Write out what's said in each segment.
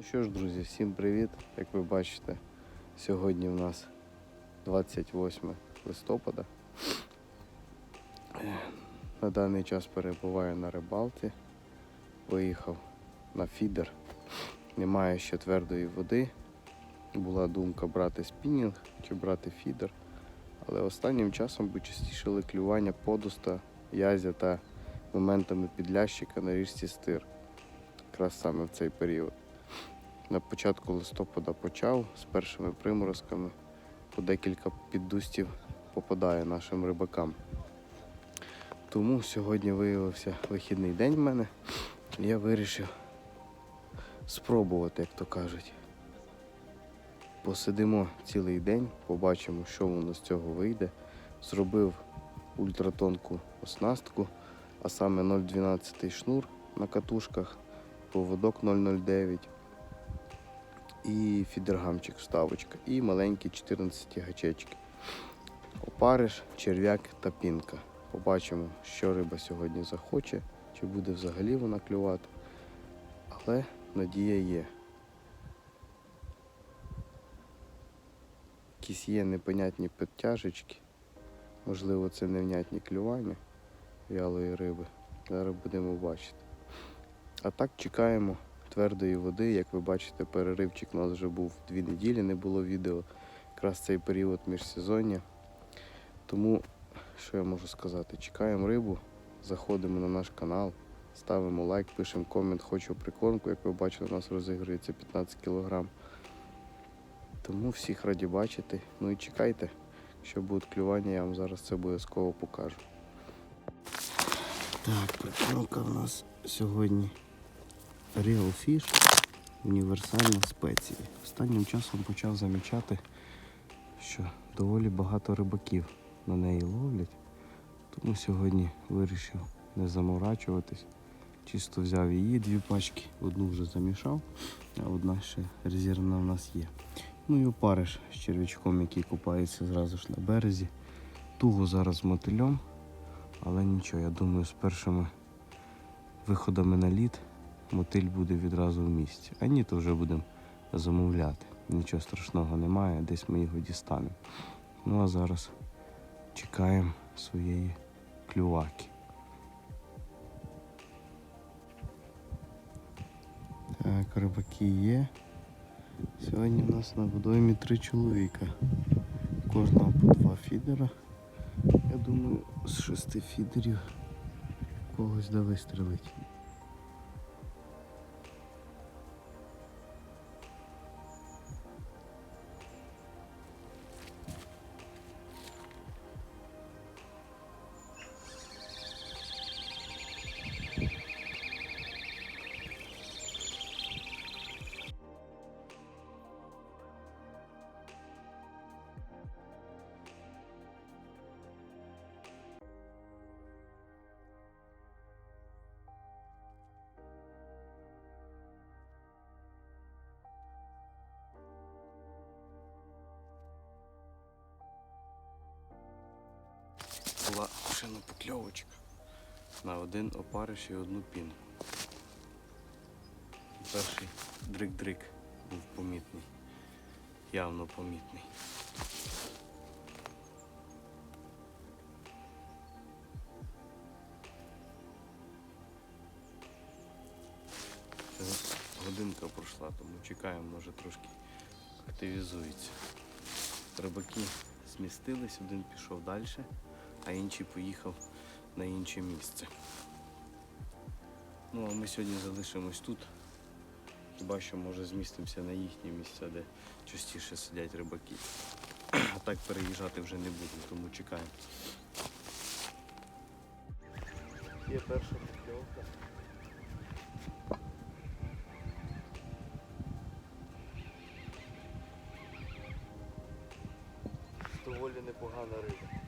Ну що ж, друзі, всім привіт! Як ви бачите, сьогодні у нас 28 листопада. На даний час перебуваю на рибалці. Виїхав на фідер. Немає ще твердої води. Була думка брати спінінг чи брати фідер. Але останнім часом почастішили клювання подуста, язя та моментами підлящика на річці стир. Якраз саме в цей період. На початку листопада почав з першими приморозками. По декілька піддустів попадає нашим рибакам. Тому сьогодні виявився вихідний день в мене. Я вирішив спробувати, як то кажуть. Посидимо цілий день, побачимо, що воно з цього вийде. Зробив ультратонку оснастку, а саме 0,12 шнур на катушках, поводок 0,09 і фідергамчик вставочка, і маленькі 14 гачечки. Опариш, черв'як та пінка. Побачимо, що риба сьогодні захоче, чи буде взагалі вона клювати. Але надія є. Якісь є непонятні підтяжечки. Можливо, це невнятні клювання вялої риби. Зараз будемо бачити. А так чекаємо твердої води. Як ви бачите, переривчик у нас вже був дві неділі, не було відео. Якраз цей період міжсезоння. Тому, що я можу сказати, чекаємо рибу, заходимо на наш канал, ставимо лайк, пишемо комент, хочу прикормку. Як ви бачили, у нас розігрується 15 кг. Тому всіх раді бачити. Ну і чекайте, якщо будуть клювання, я вам зараз це обов'язково покажу. Так, прикормка в нас сьогодні Real Fish універсальна спеція. Останнім часом почав замічати, що доволі багато рибаків на неї ловлять. Тому сьогодні вирішив не заморачуватись. Чисто взяв її дві пачки, одну вже замішав, а одна ще резервна в нас є. Ну і опариш з черв'ячком, який купається зразу ж на березі. Туго зараз мотильом, але нічого, я думаю, з першими виходами на лід мотиль буде відразу в місці. А ні, то вже будемо замовляти. Нічого страшного немає, десь ми його дістанемо. Ну а зараз чекаємо своєї клюваки. Так, рибаки є. Сьогодні в нас на водоймі три чоловіка. Кожного по два фідера. Я думаю, з шести фідерів когось да вистрелить. Була шинопокльовочка на один опариш і одну піну. Перший дрик-дрик був помітний, явно помітний. Годинка пройшла, тому чекаємо, може трошки активізується. Рибаки змістились, один пішов далі а інший поїхав на інше місце. Ну а ми сьогодні залишимось тут. Хіба що може змістимося на їхні місця, де частіше сидять рибаки. А так переїжджати вже не будемо, тому чекаємо. Є перша покльовка. Доволі непогана риба.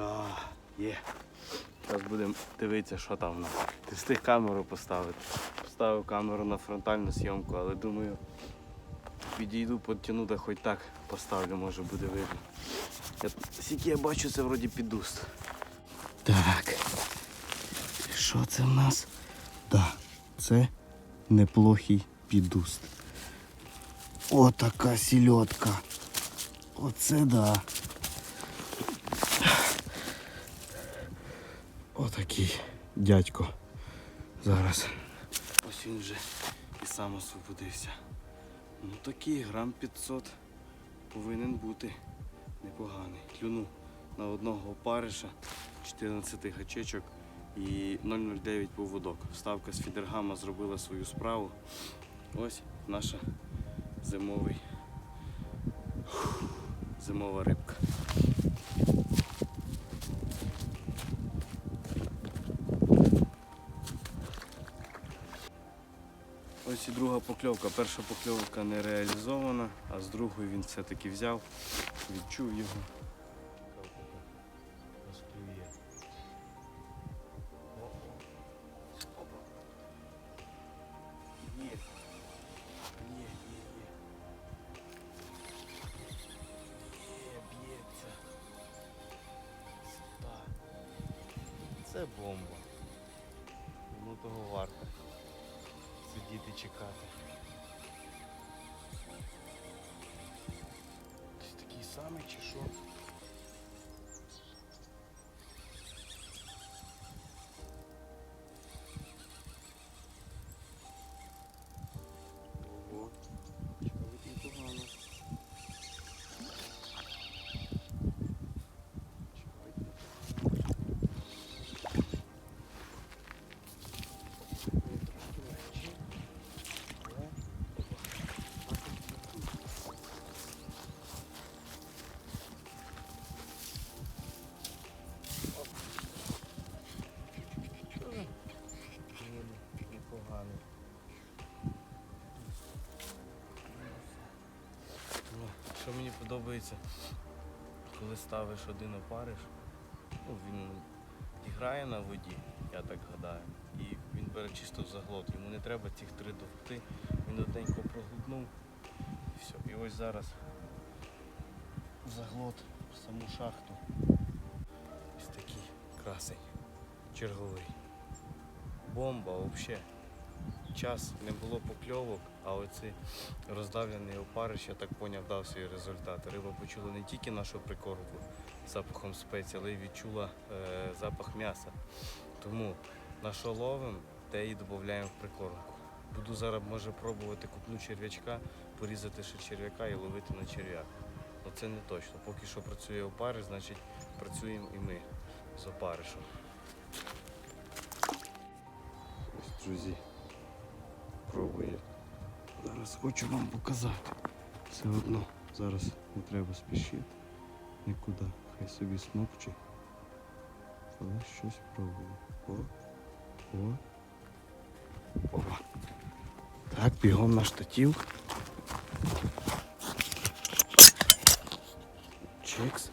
Да, є. Зараз будемо дивитися, що там в нас. Ти встиг камеру поставити. Поставив камеру на фронтальну зйомку, але думаю, підійду, підтягну, да хоч так поставлю, може буде видно. Я, скільки я бачу, це вроді підуст. Так. Що це в нас? Да, це неплохий підуст. О, така сільотка. Оце да. Отакий дядько. Зараз. Ось він вже і сам освободився. Ну такий грам 500 повинен бути непоганий. Клюнув на одного опариша, 14 гачечок і 0,09 поводок. Вставка з фідергама зробила свою справу. Ось наша зимовий. Зимова рибка. Ось і друга покльовка. Перша покльовка не реалізована, а з другої він все-таки взяв, відчув його. Сидіти чекати. Ось такий самий чи що? Подобається, коли ставиш один опариш, ну, він грає на воді, я так гадаю, і він бере чисто заглот. Йому не треба цих три довгти, він одненько проглотнув і все. І ось зараз заглот, в саму шахту. Ось такий красень, черговий. Бомба взагалі. Час не було покльовок, а оцей роздавлений опариш, я так поняв, дав свій результат. Риба почула не тільки нашу прикормку запахом спеції, але й відчула е, запах м'яса. Тому на що ловимо, те і додаємо в прикормку. Буду зараз може пробувати купну черв'ячка, порізати ще черв'яка і ловити на черв'як. Ну це не точно. Поки що працює опариш, значить працюємо і ми з опаришем. Друзі, пробую. Зараз хочу вам показати. Все одно зараз не треба спішити. Нікуди. Хай собі смокче. Але щось пробую. О. О. О. Так, бігом на штатів. Чекс.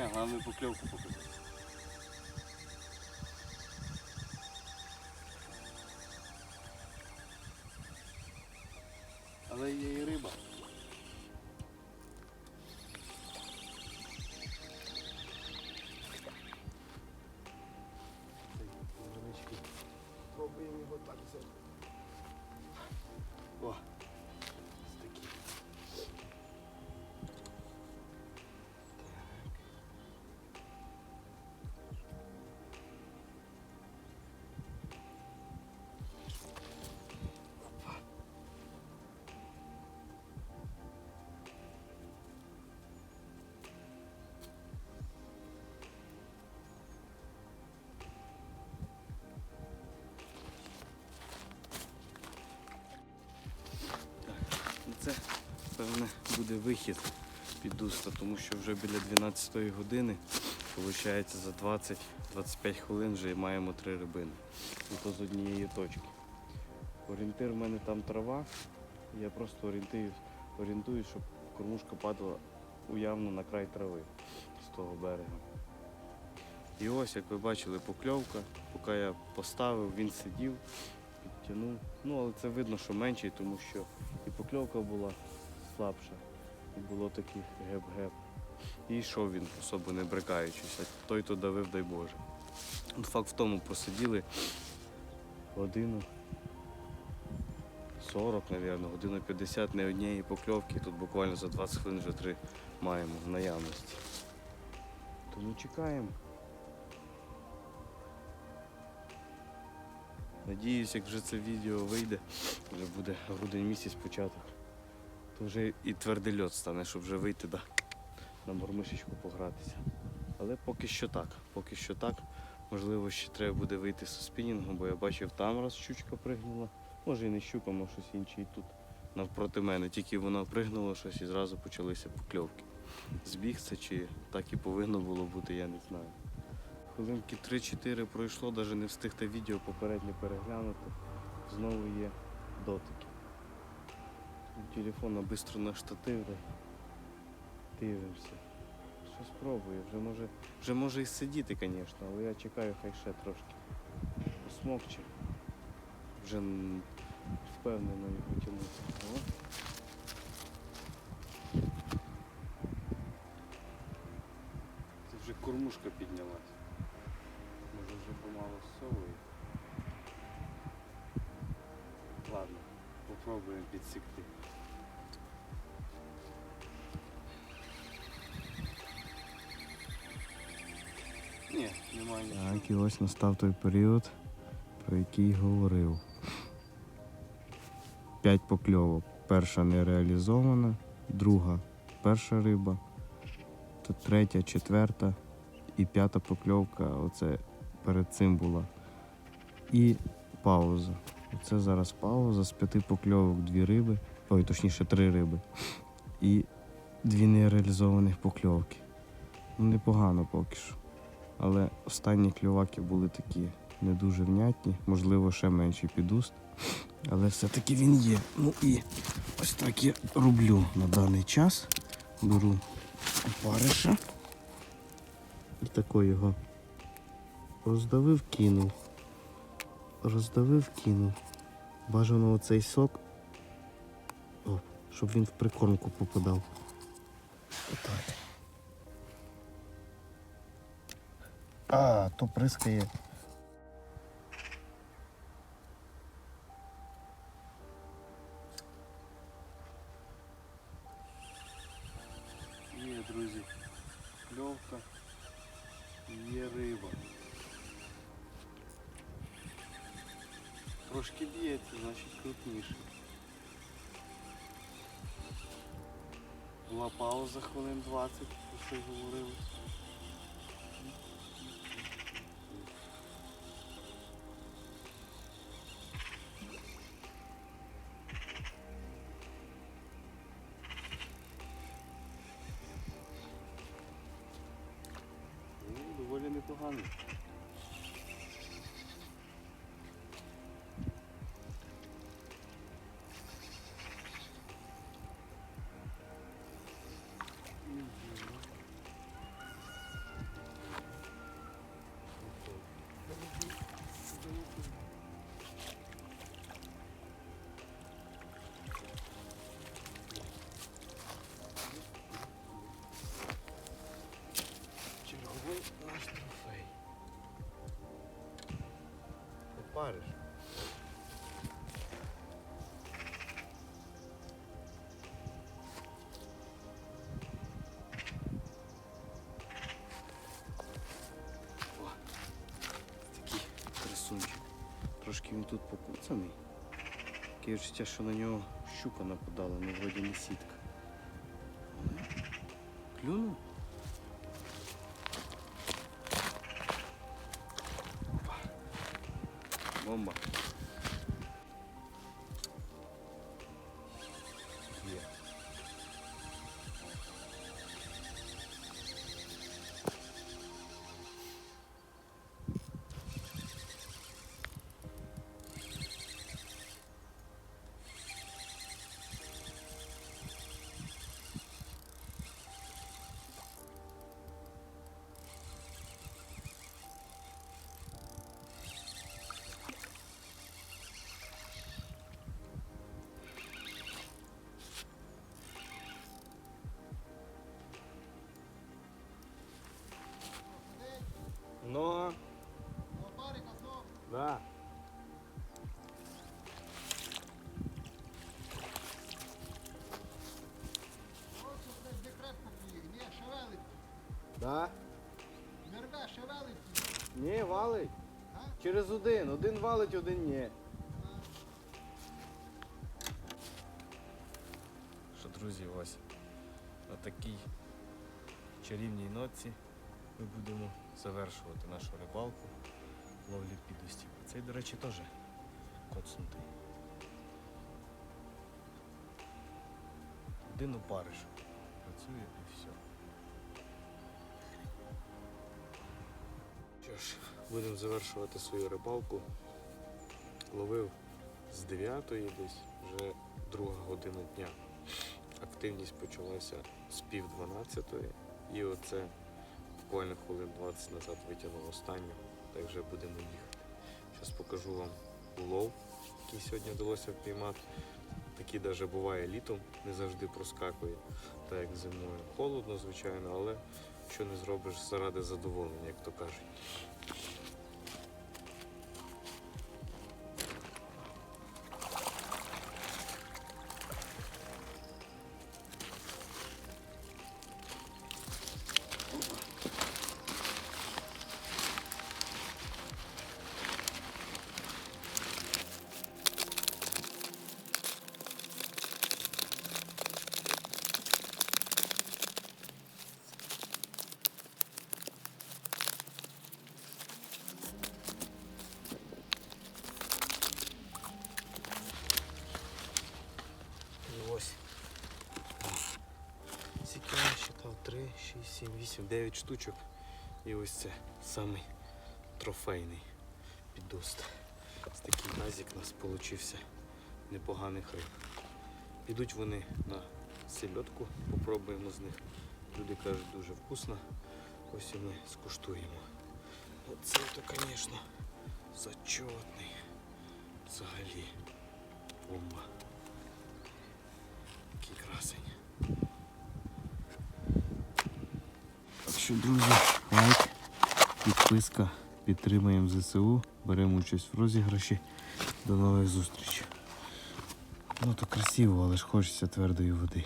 Фігня, головне покльовку показати. Певне, буде вихід під уста, тому що вже біля 12 години, виходить, за 20-25 хвилин вже маємо три рибини. І то з однієї точки. Орієнтир в мене там трава. Я просто орієнтуюсь, орієнтуюсь, щоб кормушка падала уявно на край трави з того берега. І ось, як ви бачили, покльовка. Поки я поставив, він сидів, підтягнув. Ну, але це видно, що менший, тому що і покльовка була слабша, і було таких геп-геп. І йшов він, особо не брикаючись, а той то давив, дай Боже. От Факт в тому, посиділи годину 40, мабуть, годину 50 не однієї покльовки, тут буквально за 20 хвилин вже три маємо в наявності. Тому чекаємо. Надіюсь, як вже це відео вийде, вже буде грудень місяць початок, то вже і твердий льот стане, щоб вже вийти да, на мормишечку погратися. Але поки що так, поки що так. Можливо, ще треба буде вийти з спінінгом, бо я бачив, там раз щучка пригнула. Може і не щука, може щось інше і тут навпроти мене. Тільки вона пригнула щось і зразу почалися покльовки. Збіг це чи так і повинно було бути, я не знаю. Хвилинки 3-4 пройшло, навіть не встиг те відео попереднє переглянути. Знову є дотики. Телефон швидко на штатив. да. Дивимося. Що спробую, вже може, вже може і сидіти, звісно, але я чекаю, хай ще трошки посмокче. Вже впевнено його тягнути. Це вже кормушка піднялась. Може вже помало совує. Ладно, попробуємо підсікти. Так, і ось настав той період, про який говорив. П'ять покльовок. Перша не реалізована, друга перша риба, то третя, четверта і п'ята покльовка, оце перед цим була. І пауза. Оце зараз пауза з п'яти покльовок дві риби, ой, точніше три риби. І дві нереалізованих покльовки. Ну, непогано поки що. Але останні клюваки були такі не дуже внятні, можливо, ще менший підуст. Але все-таки він є. Ну і ось так я роблю на даний час. Беру опариша. І тако його роздавив, кинув. Роздавив, кинув. Бажано оцей сок, о, щоб він в прикормку попадав. А, то прискає. Є, друзі, кльовка, є риба. Трошки б'ється, значить крупніше. Була пауза хвилин 20, про що говорили. Доволі Опариш. О, такий красунчик. Трошки він тут покуцаний. Таке відчуття, що на нього щука нападала, ну вроді не сітка. Клюнув? Бомба. Через один. Один валить, один ні. Що, друзі, ось на такій чарівній ноці ми будемо завершувати нашу рибалку ловлі підустів. Цей, до речі, теж коцнутий. Один опариш. Працює і все. Що ж, будемо завершувати свою рибалку. Ловив з 9 десь, вже друга година дня. Активність почалася з пів 12 і оце буквально хвилин 20 назад витягнув останню, так вже будемо їхати. Зараз покажу вам улов, який сьогодні вдалося впіймати. Такий навіть буває літом, не завжди проскакує, так як зимою. Холодно, звичайно, але що не зробиш заради задоволення, як то кажуть. 6, 7, 8, 9 штучок. І ось це самий трофейний підуст. Ось такий назік у нас получився непоганих риб. Підуть вони на сельодку, попробуємо з них. Люди кажуть, дуже вкусно. Ось і ми скуштуємо. Оце звісно, зачетний. Взагалі бомба. Що, друзі, лайк, підписка, підтримуємо ЗСУ, беремо участь в розіграші. До нових зустрічей. Ну то красиво, але ж хочеться твердої води.